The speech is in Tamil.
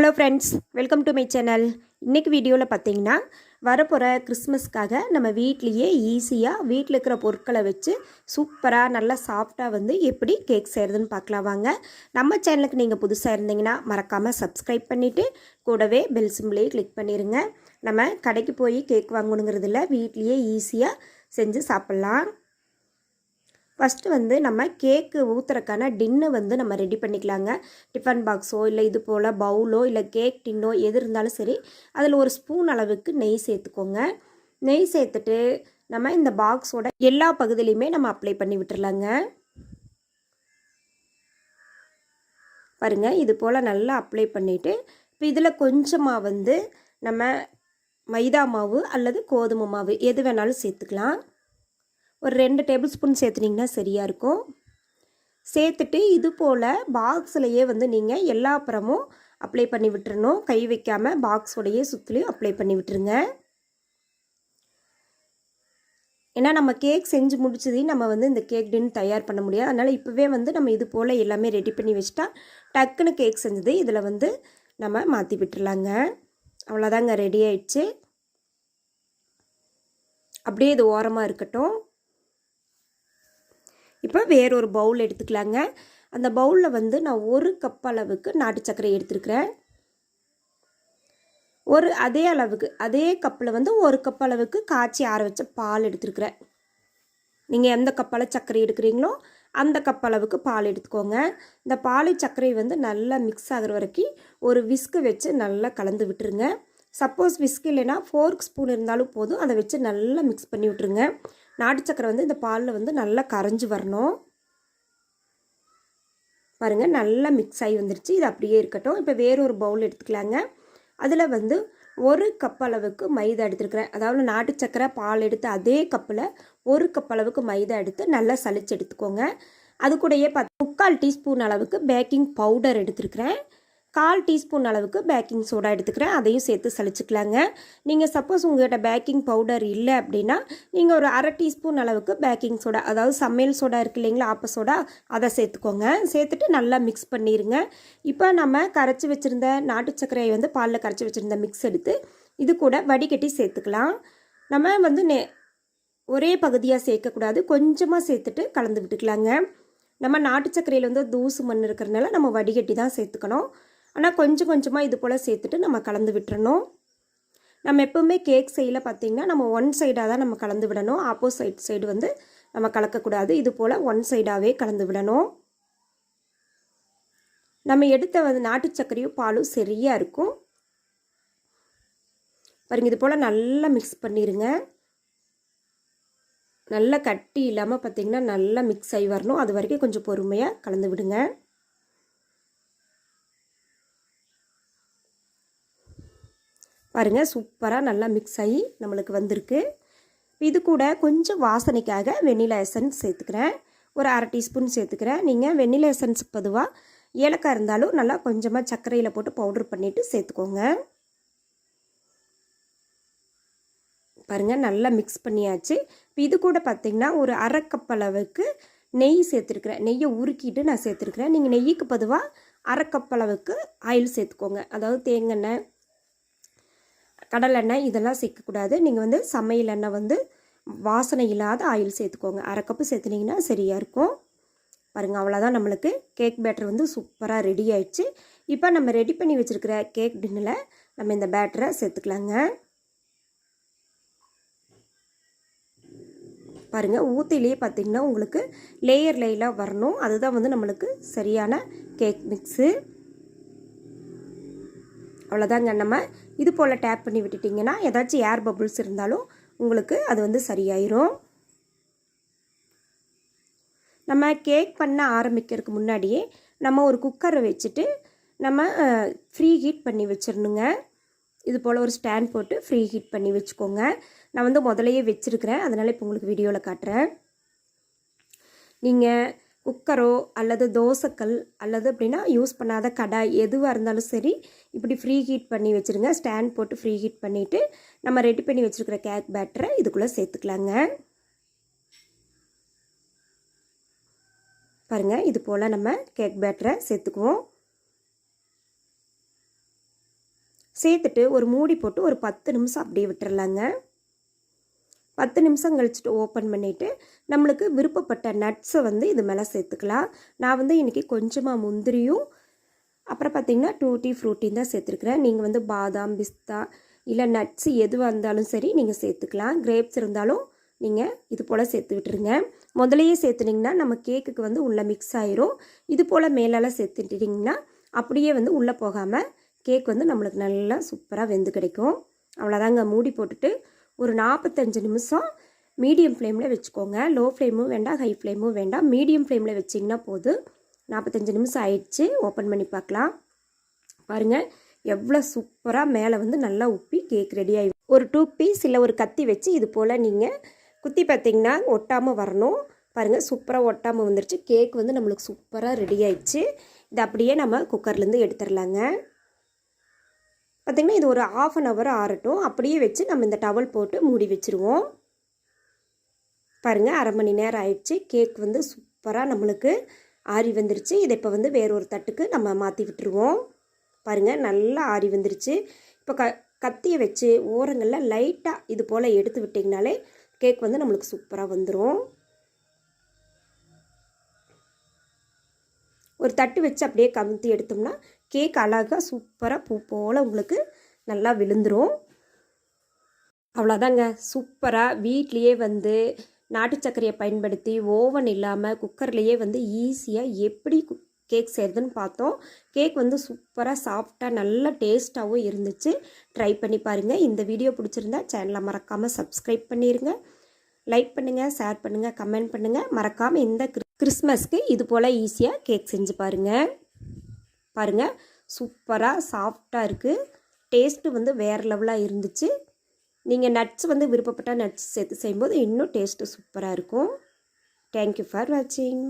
Hello friends welcome to my channel இன்றைக்கி வீடியோவில் பார்த்தீங்கன்னா வரப்போகிற கிறிஸ்மஸ்க்காக நம்ம வீட்லேயே ஈஸியாக வீட்டில் இருக்கிற பொருட்களை வச்சு சூப்பராக நல்லா சாஃப்டாக வந்து எப்படி கேக் செய்கிறதுன்னு பார்க்கலாம் வாங்க. நம்ம சேனலுக்கு நீங்கள் புதுசாக இருந்தீங்கன்னா மறக்காமல் சப்ஸ்கிரைப் பண்ணிவிட்டு கூடவே பெல் சிம்லேயே கிளிக் பண்ணிடுங்க நம்ம கடைக்கு போய் கேக் வாங்கணுங்கிறதில்ல வீட்லேயே ஈஸியாக செஞ்சு சாப்பிட்லாம். ஃபஸ்ட்டு வந்து நம்ம கேக்கு ஊற்றுறக்கான டின்னு வந்து நம்ம ரெடி பண்ணிக்கலாங்க. டிஃபன் பாக்ஸோ இல்லை இது போல் பவுலோ இல்லை கேக் டின்னோ எது இருந்தாலும் சரி அதில் ஒரு ஸ்பூன் அளவுக்கு நெய் சேர்த்துக்கோங்க. நெய் சேர்த்துட்டு நம்ம இந்த பாக்ஸோட எல்லா பகுதியிலையுமே நம்ம அப்ளை பண்ணி விட்டுறலாங்க. பாருங்கள் இது போல் நல்லா அப்ளை பண்ணிவிட்டு இப்போ இதில் கொஞ்சமாக வந்து நம்ம மைதா மாவு அல்லது கோதுமை மாவு எது வேணாலும் சேர்த்துக்கலாம். ஒரு ரெண்டு டேபிள் ஸ்பூன் சேர்த்துனிங்கன்னா சரியாக இருக்கும். சேர்த்துட்டு இது போல் பாக்ஸ்லையே வந்து நீங்கள் எல்லா அப்புறமும் அப்ளை பண்ணி விட்டுறணும். கை வைக்காமல் பாக்ஸோடையே சுற்றிலையும் அப்ளை பண்ணி விட்டுருங்க. ஏன்னா நம்ம கேக் செஞ்சு முடிச்சதையும் நம்ம வந்து இந்த கேக் டின் தயார் பண்ண முடியாது. அதனால் இப்போவே வந்து நம்ம இது போல் எல்லாமே ரெடி பண்ணி வச்சுட்டா டக்குன்னு கேக் செஞ்சது இதில் வந்து நம்ம மாற்றி விட்டுடலாங்க அவ்வளோதாங்க ரெடி ஆயிடுச்சு. அப்படியே இது ஓரமாக இருக்கட்டும். இப்போ வேறொரு பவுல் எடுத்துக்கலாங்க. அந்த பவுலில் வந்து நான் ஒரு கப் அளவுக்கு நாட்டு சர்க்கரை எடுத்துருக்கிறேன். ஒரு அதே அளவுக்கு அதே கப்பில் வந்து ஒரு கப் அளவுக்கு காய்ச்சி ஆற வச்ச பால் எடுத்துருக்குறேன். நீங்கள் எந்த கப்பால் சர்க்கரை எடுக்கிறீங்களோ அந்த கப் அளவுக்கு பால் எடுத்துக்கோங்க. இந்த பாலை சர்க்கரை வந்து நல்லா மிக்ஸ் ஆகிற வரைக்கும் ஒரு விஸ்கு வச்சு நல்லா கலந்து விட்டுருங்க. சப்போஸ் விஸ்க் இல்லைன்னா ஃபோர்க் ஸ்பூன் இருந்தாலும் போதும். அதை வச்சு நல்லா மிக்ஸ் பண்ணி விட்டுருங்க. நாட்டு சக்கரை வந்து இந்த பாலில் வந்து நல்லா கரைஞ்சி வரணும். பாருங்கள் நல்லா மிக்ஸ் ஆகி வந்துருச்சு. இது அப்படியே இருக்கட்டும். இப்போ வேறொரு பவுல் எடுத்துக்கலாங்க. அதில் வந்து ஒரு கப் அளவுக்கு மைதா எடுத்துருக்கிறேன். அதாவது நாட்டு சக்கரை பால் எடுத்து அதே கப்பில் ஒரு கப் அளவுக்கு மைதா எடுத்து நல்லா சளிச்சு எடுத்துக்கோங்க. அது கூடயே பார்த்து முக்கால் டீஸ்பூன் அளவுக்கு பேக்கிங் பவுடர் எடுத்துருக்கிறேன். கால் டீஸ்பூன் அளவுக்கு பேக்கிங் சோடா எடுத்துக்கிறேன். அதையும் சேர்த்து சளிச்சுக்கலாங்க. நீங்கள் சப்போஸ் உங்கள்கிட்ட பேக்கிங் பவுடர் இல்லை அப்படின்னா நீங்கள் ஒரு அரை டீஸ்பூன் அளவுக்கு பேக்கிங் சோடா அதாவது சமையல் சோடா இருக்குது இல்லைங்களா ஆப்ப சோடா அதை சேர்த்துக்கோங்க. சேர்த்துட்டு நல்லா மிக்ஸ் பண்ணிடுங்க இப்போ நம்ம கரைச்சி வச்சுருந்த நாட்டு சர்க்கரையை வந்து பாலில் கரைச்சி வச்சுருந்த மிக்ஸ் எடுத்து இது கூட வடிகட்டி சேர்த்துக்கலாம். நம்ம வந்து நே ஒரே பகுதியாக சேர்க்கக்கூடாது. கொஞ்சமாக சேர்த்துட்டு கலந்து விட்டுக்கலாங்க. நம்ம நாட்டு சர்க்கரையில் வந்து தூசு மண் இருக்கிறனால நம்ம வடிகட்டி தான் சேர்த்துக்கணும். ஆனால் கொஞ்சம் கொஞ்சமாக இது போல் சேர்த்துட்டு நம்ம கலந்து விட்டுறணும். நம்ம எப்போவுமே கேக் செய்யல பார்த்திங்கன்னா நம்ம ஒன் சைடாக தான் நம்ம கலந்து விடணும். ஆப்போசைட் சைடு வந்து நம்ம கலக்கக்கூடாது. இது போல் ஒன் சைடாகவே கலந்து விடணும். நம்ம எடுத்த வந்து நாட்டு சர்க்கரையும் பாலும் சரியாக இருக்கும். பாருங்க இது போல் நல்லா மிக்ஸ் பண்ணிடுங்க நல்லா கட்டி இல்லாமல் பார்த்திங்கன்னா நல்லா மிக்ஸ் ஆகி வரணும். அது வரைக்கும் கொஞ்சம் பொறுமையாக கலந்து விடுங்க. பாருங்கள் சூப்பராக நல்லா மிக்ஸ் ஆகி நம்மளுக்கு வந்திருக்கு. இது கூட கொஞ்சம் வாசனைக்காக வெண்ணிலா எசன்ஸ் சேர்த்துக்கிறேன். ஒரு அரை டீஸ்பூன் சேர்த்துக்கிறேன். நீங்கள் வெண்ணிலா எசன்ஸ் பொதுவாக ஏலக்காய் இருந்தாலும் நல்லா கொஞ்சமாக சர்க்கரையில் போட்டு பவுடர் பண்ணிவிட்டு சேர்த்துக்கோங்க. பாருங்கள் நல்லா மிக்ஸ் பண்ணியாச்சு. இப்போ இது கூட பார்த்திங்கன்னா ஒரு அரை கப் அளவுக்கு நெய் சேர்த்துருக்குறேன். நெய்யை உருக்கிட்டு நான் சேர்த்துருக்குறேன். நீங்கள் நெய்யுக்கு பொதுவாக அரை கப் அளவுக்கு ஆயில் சேர்த்துக்கோங்க. அதாவது தேங்காய் கடலெண்ணெய் இதெல்லாம் சேர்க்கக்கூடாது. நீங்கள் வந்து சமையல் எண்ணெய் வந்து வாசனை இல்லாத ஆயில் சேர்த்துக்கோங்க. அரை கப்பு சேர்த்துனீங்கன்னா சரியாக இருக்கும். பாருங்கள் அவ்வளோதான் நம்மளுக்கு. கேக் பேட்டர் வந்து சூப்பராக ரெடி ஆயிடுச்சு. இப்போ நம்ம ரெடி பண்ணி வச்சுருக்கிற கேக் டின்னில் நம்ம இந்த பேட்டரை சேர்த்துக்கலாங்க. பாருங்கள் ஊற்றிலேயே பார்த்திங்கன்னா உங்களுக்கு லேயர் லேயலாக வரணும். அதுதான் வந்து நம்மளுக்கு சரியான கேக் மிக்ஸு அவ்வளோதாங்க நம்ம இது போல் டேப் பண்ணி விட்டுட்டிங்கன்னா ஏதாச்சும் ஏர் பபுள்ஸ் இருந்தாலும் உங்களுக்கு அது வந்து சரியாயிரும். நம்ம கேக் பண்ண ஆரம்பிக்கிறதுக்கு முன்னாடியே நம்ம ஒரு குக்கரை வச்சுட்டு நம்ம ஃப்ரீ ஹீட் பண்ணி வச்சிடணுங்க. இது போல் ஒரு ஸ்டாண்ட் போட்டு ஃப்ரீ ஹீட் பண்ணி வச்சுக்கோங்க. நான் வந்து முதலையே வச்சுருக்கிறேன். அதனால் இப்போ உங்களுக்கு வீடியோவில் காட்டுறேன். நீங்கள் குக்கரோ அல்லது தோசைக்கல் அல்லது அப்படின்னா யூஸ் பண்ணாத கடாய் எதுவாக இருந்தாலும் சரி இப்படி ஃப்ரீ ஹீட் பண்ணி வச்சுருங்க. ஸ்டாண்ட் போட்டு ஃப்ரீ ஹீட் பண்ணிவிட்டு நம்ம ரெடி பண்ணி வச்சுருக்கிற கேக் பேட்டரை இதுக்குள்ளே சேர்த்துக்கலாங்க. பாருங்கள் இது போல் நம்ம கேக் பேட்டரை சேர்த்துக்குவோம். சேர்த்துட்டு ஒரு மூடி போட்டு ஒரு பத்து நிமிஷம் அப்படியே விட்டுறலாங்க. பத்து நிமிஷம் கழிச்சுட்டு ஓப்பன் பண்ணிவிட்டு நம்மளுக்கு விருப்பப்பட்ட நட்ஸை வந்து இது மேலே சேர்த்துக்கலாம். நான் வந்து இன்றைக்கி கொஞ்சமாக முந்திரியும் அப்புறம் பார்த்திங்கன்னா டூட்டி ஃப்ரூட்டியும் தான் சேர்த்துருக்குறேன். நீங்கள் வந்து பாதாம் பிஸ்தா இல்லை நட்ஸ் எதுவாக இருந்தாலும் சரி நீங்கள் சேர்த்துக்கலாம். கிரேப்ஸ் இருந்தாலும் நீங்கள் இது போல் சேர்த்து விட்டுருங்க. முதலையே சேர்த்துனிங்கன்னா நம்ம கேக்குக்கு வந்து உள்ளே மிக்ஸ் ஆயிரும். இது போல் மேலால் சேர்த்துட்டிங்கன்னா அப்படியே வந்து உள்ளே போகாமல் கேக் வந்து நம்மளுக்கு நல்லா சூப்பராக வெந்து கிடைக்கும். அவ்வளோதாங்க மூடி போட்டுட்டு ஒரு நாற்பத்தஞ்சு நிமிஷம் மீடியம் ஃப்ளேமில் வச்சுக்கோங்க. லோ ஃப்ளேமும் வேண்டாம் ஹை ஃப்ளேமும் வேண்டாம். மீடியம் ஃப்ளேமில் வச்சிங்கன்னா போதும் நாற்பத்தஞ்சு நிமிஷம் ஆயிடுச்சு. ஓப்பன் பண்ணி பார்க்கலாம். பாருங்கள் எவ்வளோ சூப்பராக மேலே வந்து நல்லா உப்பி கேக் ரெடி ஆகி ஒரு டூ பீஸ் இல்லை ஒரு கத்தி வச்சு இது போல் நீங்கள் குத்தி பார்த்திங்கன்னா ஒட்டாமல் வரணும். பாருங்கள் சூப்பராக ஒட்டாமல் வந்துருச்சு. கேக் வந்து நம்மளுக்கு சூப்பராக ரெடி ஆயிடுச்சு. இது அப்படியே நம்ம குக்கர்லேருந்து எடுத்துடலாங்க. பார்த்திங்கன்னா இது ஒரு ஆஃப் அன் ஹவர் ஆறட்டும். அப்படியே வச்சு நம்ம இந்த டவல் போட்டு மூடி வச்சுருவோம். பாருங்கள் அரை மணி நேரம் ஆயிடுச்சு. கேக் வந்து சூப்பராக நம்மளுக்கு ஆறி வந்துருச்சு. இதை இப்போ வந்து வேறொரு தட்டுக்கு நம்ம மாற்றி விட்டுருவோம். பாருங்கள் நல்லா ஆறி வந்துருச்சு. இப்போ க கத்தியை வச்சு ஓரங்களில் லைட்டாக இது போல் எடுத்து விட்டிங்கனாலே கேக் வந்து நம்மளுக்கு சூப்பராக வந்துடும் ஒரு தட்டு வச்சு அப்படியே கமுத்தி எடுத்தோம்னா கேக் அழகாக சூப்பராக பூ போல் உங்களுக்கு நல்லா விழுந்துடும் அவ்வளோதாங்க சூப்பராக வீட்லேயே வந்து நாட்டு சர்க்கரையை பயன்படுத்தி ஓவன் இல்லாமல் குக்கர்லேயே வந்து ஈஸியாக எப்படி கேக் செய்கிறதுன்னு பார்த்தோம். கேக் வந்து சூப்பராக சாஃப்டாக நல்ல டேஸ்ட்டாகவும் இருந்துச்சு. ட்ரை பண்ணி பாருங்கள் இந்த வீடியோ பிடிச்சிருந்தா சேனலை மறக்காமல் சப்ஸ்கிரைப் பண்ணிடுங்க லைக் பண்ணுங்கள் ஷேர் பண்ணுங்கள் கமெண்ட் பண்ணுங்கள் மறக்காமல் இந்த கிறிஸ்மஸ்க்கு இது போல் ஈஸியாக கேக் செஞ்சு பாருங்கள் பாருங்கள் சூப்பராக சாஃப்டாக இருக்குது டேஸ்ட்டு வந்து வேறு லெவலாக இருந்துச்சு. நீங்கள் நட்ஸ் வந்து விருப்பப்பட்ட நட்ஸ் சேர்த்து செய்யும்போது இன்னும் டேஸ்ட்டு சூப்பராக இருக்கும். தேங்க்யூ ஃபார் வாட்சிங்